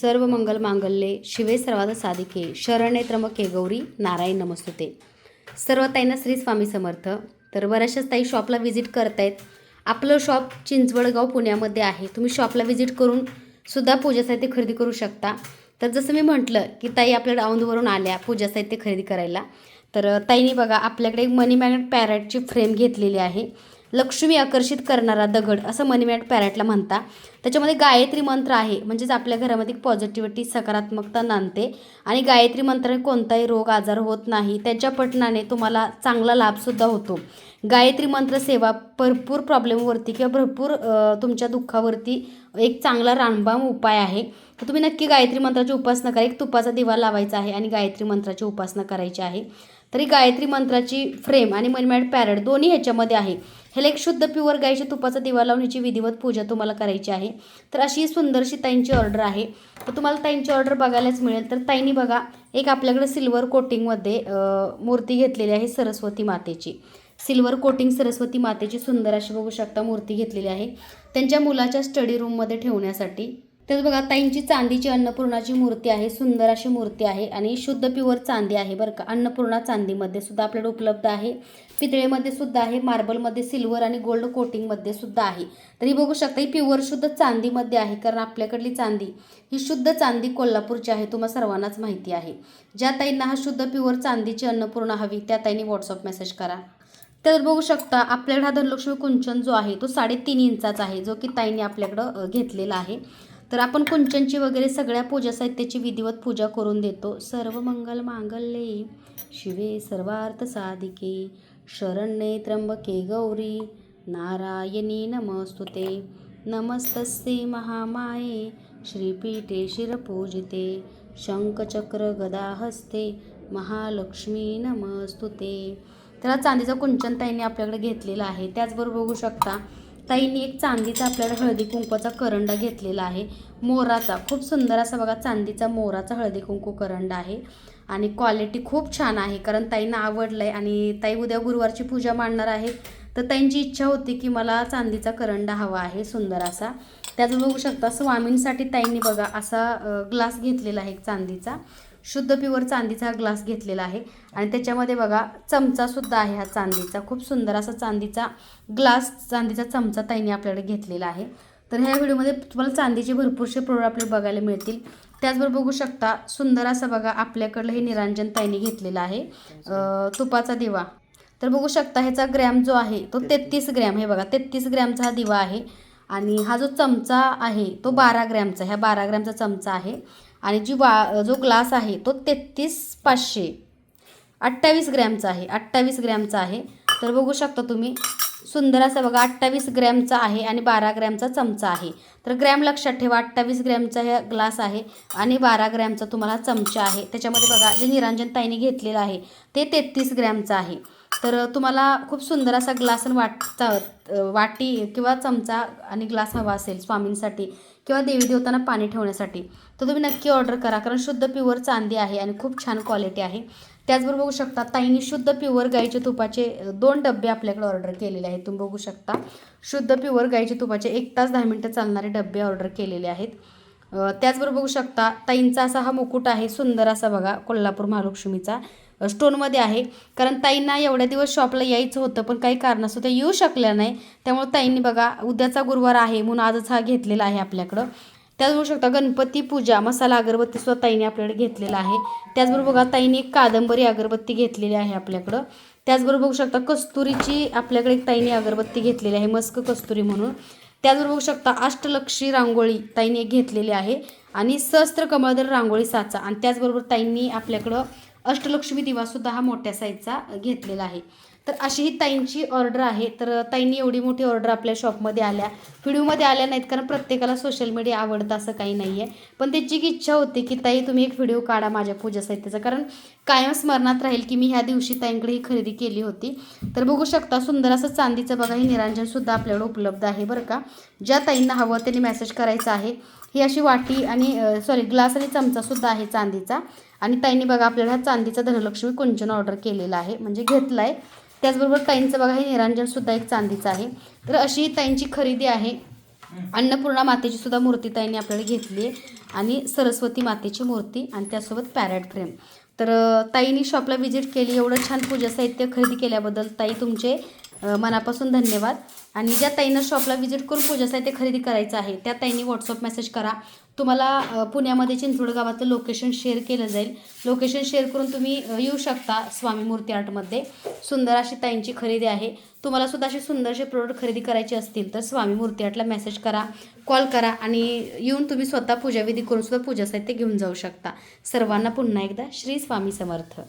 सर्व मंगल मांगल्ये शिवे सर्वात साधिके शरणे त्र्यंबके गौरी नारायण नमस्तुते. सर्व ताईंना श्री स्वामी समर्थ. तर बऱ्याचशाच ताई शॉपला व्हिजिट करतायत. आपलं शॉप चिंचवडगाव पुण्यामध्ये आहे. तुम्ही शॉपला व्हिजिट करून सुद्धा पूजा साहित्य खरेदी करू शकता. तर जसं मी म्हटलं की ताई आपल्या औंधवरून आल्या पूजा साहित्य खरेदी करायला. तर ताईने बघा आपल्याकडे एक मनी मॅग्नेट पॅरेटची फ्रेम घेतलेली आहे. लक्ष्मी आकर्षित करणारा दगड असं मनी पॅरेटला म्हणता. त्याच्यामध्ये गायत्री मंत्र आहे म्हणजेच आपल्या घरामध्ये पॉझिटिव्हिटी सकारात्मकता नांदते. आणि गायत्री मंत्राने कोणताही रोग आजार होत नाही त्याच्या पठणाने तुम्हाला चांगला लाभसुद्धा होतो. गायत्री मंत्र सेवा भरपूर प्रॉब्लेमवरती किंवा भरपूर तुमच्या दुःखावरती एक चांगला रामबाम उपाय आहे. तर तुम्ही नक्की गायत्री मंत्राची उपासना करा. एक तुपाचा दिवा लावायचा आहे आणि गायत्री मंत्राची उपासना करायची आहे. तरी गायत्री मंत्राची फ्रेम आणि मनमॅड पॅरड दोन्ही ह्याच्यामध्ये आहे. ह्याला एक शुद्ध प्युअर गाईच्या तुपाचा दिवा लावून ह्याची विधिवत पूजा तुम्हाला करायची आहे. तर अशी सुंदरशी ताईंची ऑर्डर आहे. तर तुम्हाला ताईंची ऑर्डर बघायलाच मिळेल. तर ताईंनी बघा एक आपल्याकडे सिल्वर कोटिंगमध्ये मूर्ती घेतलेली आहे सरस्वती मातेची. सिल्वर कोटिंग सरस्वती मातेची सुंदर अशी बघू शकता मूर्ती घेतलेली आहे. त्यांच्या मुलाच्या स्टडी रूममध्ये ठेवण्यासाठी. तर बघा ताईंची चांदीची अन्नपूर्णाची मूर्ती आहे सुंदर अशी मूर्ती आहे आणि शुद्ध प्युअर चांदी आहे बरं का. अन्नपूर्णा चांदीमध्ये सुद्धा आपल्याकडे उपलब्ध आहे. पितळेमध्ये सुद्धा आहे मार्बलमध्ये सिल्वर आणि गोल्ड कोटिंगमध्ये सुद्धा आहे. तर ही बघू शकता ही प्युअर शुद्ध चांदीमध्ये आहे कारण आपल्याकडली चांदी ही शुद्ध चांदी कोल्हापूरची आहे तुम्हाला सर्वांनाच माहिती आहे. ज्या ताईंना हा शुद्ध प्युअर चांदीची अन्नपूर्णा हवी त्या ताईंनी व्हॉट्सअप मेसेज करा. तर बघू शकता आपल्याकडे हा धनलक्ष्मी कुंचन जो आहे तो साडेतीन इंचाचा आहे जो की ताईंनी आपल्याकडं घेतलेला आहे. तर आपण कुंचनची वगैरे सगळ्या पूजा साहित्याची विधिवत पूजा करून देतो. सर्व मंगल मांगल्ये शिवे सर्वार्थ साधिके शरण्ये त्र्यंबके गौरी नारायणी नमस्तुते. नमस्तस्ते महामाये श्रीपीठे शिरपूजिते शंखचक्र गदाहस्ते महालक्ष्मी नमस्तुते. तर हा चांदीचा कुंचन ताईंनी आपल्याकडे घेतलेला आहे. त्याचबरोबर बघू शकता ताईंनी एक चांदीचा आपल्याला हळदी कुंकवाचा करंडा घेतलेला आहे. मोराचा खूप सुंदर असा बघा चांदीचा मोराचा हळदी कुंकू करंडा आहे. आणि क्वालिटी खूप छान आहे कारण ताईंना आवडलं आहे आणि ताई उद्या गुरुवारची पूजा मांडणार आहेत तर ताईंची इच्छा होती की मला चांदीचा करंडा हवा आहे सुंदर असा. त्याचं बघू शकता स्वामींसाठी ताईंनी बघा असा ग्लास घेतलेला आहे चांदीचा. शुद्ध प्युअर चांदीचा हा ग्लास घेतलेला आहे. आणि त्याच्यामध्ये बघा चमचासुद्धा आहे हा चांदीचा. खूप सुंदर असा चांदीचा ग्लास चांदीचा चमचा ताईने आपल्याकडे घेतलेला आहे. तर ह्या व्हिडिओमध्ये तुम्हाला चांदीचे भरपूरसे प्रोडक्ट आपल्याला बघायला मिळतील. त्याचबरोबर बघू शकता सुंदर असं बघा आपल्याकडलं हे निरांजन ताईने घेतलेलं आहे. तुपाचा दिवा. तर बघू शकता ह्याचा ग्रॅम जो आहे तो तेहतीस ग्रॅम हे बघा तेहतीस ग्रॅमचा हा दिवा आहे. आणि हा जो चमचा आहे तो बारा ग्रॅमचा ह्या बारा ग्रॅमचा चमचा आहे. आणि जी वा जो ग्लास आहे तो तेहतीस पाचशे. अठ्ठावीस ग्रॅमचा आहे. अठ्ठावीस ग्रॅमचा आहे. तर बघू शकता तुम्ही सुंदर असा बघा अठ्ठावीस ग्रॅमचा आहे आणि बारा ग्रॅमचा चमचा आहे. तर ग्रॅम लक्षात ठेवा अठ्ठावीस ग्रॅमचा हे ग्लास आहे आणि बारा ग्रॅमचा तुम्हाला चमचा आहे. त्याच्यामध्ये बघा जे निरांजन ताईने घेतलेलं आहे ते तेहतीस ग्रॅमचं आहे. तर तुम्हाला खूप सुंदर असा ग्लास आणि वाटचा वाटी किंवा चमचा आणि ग्लास हवा असेल स्वामींसाठी किंवा देवी देवतांना पाणी ठेवण्यासाठी. तर तुम्ही नक्की ऑर्डर करा. कारण शुद्ध प्युअर चांदी आहे आणि खूप छान क्वालिटी आहे. त्याचबरोबर बघू शकता ताईंनी शुद्ध प्युअर गाईच्या तुपाचे दोन डबे आपल्याकडे ऑर्डर केलेले आहेत. तुम्ही बघू शकता शुद्ध प्युअर गाईच्या तुपाचे एक तास दहा मिनटं चालणारे डबे ऑर्डर केलेले आहेत. त्याचबरोबर बघू शकता ताईंचा असा हा मुकुट आहे सुंदर असा बघा कोल्हापूर महालक्ष्मीचा. स्टोनमध्ये आहे. कारण ताईंना एवढ्या दिवस शॉपला यायचं होतं पण काही कारणास्तव त्या येऊ शकल्या नाही. त्यामुळे ताईंनी बघा उद्याचा गुरुवार आहे म्हणून आजच हा घेतलेला आहे आपल्याकडं. त्याच बघू शकता गणपती पूजा मसाला अगरबत्ती सुद्धा ताईने आपल्याकडे घेतलेला आहे. त्याचबरोबर बघा ताईने एक कादंबरी अगरबत्ती घेतलेली आहे आपल्याकडं. त्याचबरोबर बघू शकता कस्तुरीची आपल्याकडे एक ताईने अगरबत्ती घेतलेली आहे मस्क कस्तुरी म्हणून. त्याचबरोबर बघू शकता अष्टलक्षी रांगोळी ताईने घेतलेली आहे आणि सहस्त्र कमळदर रांगोळी साचा. आणि त्याचबरोबर ताईंनी आपल्याकडं अष्टलक्ष्मी दिवासुद्धा हा मोठ्या साईजचा घेतलेला आहे. तर अशी ही ताईंची ऑर्डर आहे. तर ताईंनी एवढी मोठी ऑर्डर आपल्या शॉपमध्ये आल्या. व्हिडिओमध्ये आल्या नाहीत कारण प्रत्येकाला सोशल मीडिया आवडतं असं काही नाही आहे पण त्याची एक इच्छा होती की ताई तुम्ही एक व्हिडिओ काढा माझ्या पूजा साहित्याचा. कारण कायम स्मरणात राहील की मी ह्या दिवशी ताईंकडे ही खरेदी केली होती. तर बघू शकता सुंदर असं चांदीचं बघा हे निरांजनसुद्धा आपल्याकडे उपलब्ध आहे बरं का. ज्या ताईंना हवं त्यांनी मेसेज करायचा आहे. ही अशी वाटी आणि सॉरी ग्लास आणि चमचासुद्धा आहे चांदीचा. आणि ताईंनी बघा आपल्याला हा चांदीचा धनलक्ष्मी कुंचन ऑर्डर केलेला आहे. म्हणजे घेतला आहे त्याचबरोबर ताईंचं बघा हे निरांजनसुद्धा एक चांदीचं आहे. तर अशी ताईंची खरेदी आहे. अन्नपूर्णा मातेची सुद्धा मूर्ती ताईंनी आपल्याला घेतली आहे. आणि सरस्वती मातेची मूर्ती आणि त्यासोबत पॅरेट फ्रेम तर अ, ताईंनी शॉपला व्हिजिट केली. एवढं छान पूजा साहित्य खरेदी केल्याबद्दल ताई तुमचे मनापासून धन्यवाद. आणि ज्या ताईंना शॉपला व्हिजिट करून पूजा साहित्य खरेदी करायचं आहे त्या ताईंनी व्हॉट्सअप मेसेज करा. तुम्हाला पुण्यामध्ये चिंचवड गावातलं लोकेशन शेअर केलं जाईल. लोकेशन शेअर करून तुम्ही येऊ शकता स्वामी मूर्ती आर्टमध्ये सुंदर अशी ताईंची खरेदी आहे. तुम्हाला सुद्धा असे सुंदरसे प्रोडक्ट खरेदी करायचे असतील तर स्वामी मूर्ती आर्टला मेसेज करा कॉल करा आणि येऊन तुम्ही स्वतः पूजाविधी करून सुद्धा पूजा साहित्य घेऊन जाऊ शकता. सर्वांना पुन्हा एकदा श्री स्वामी समर्थ.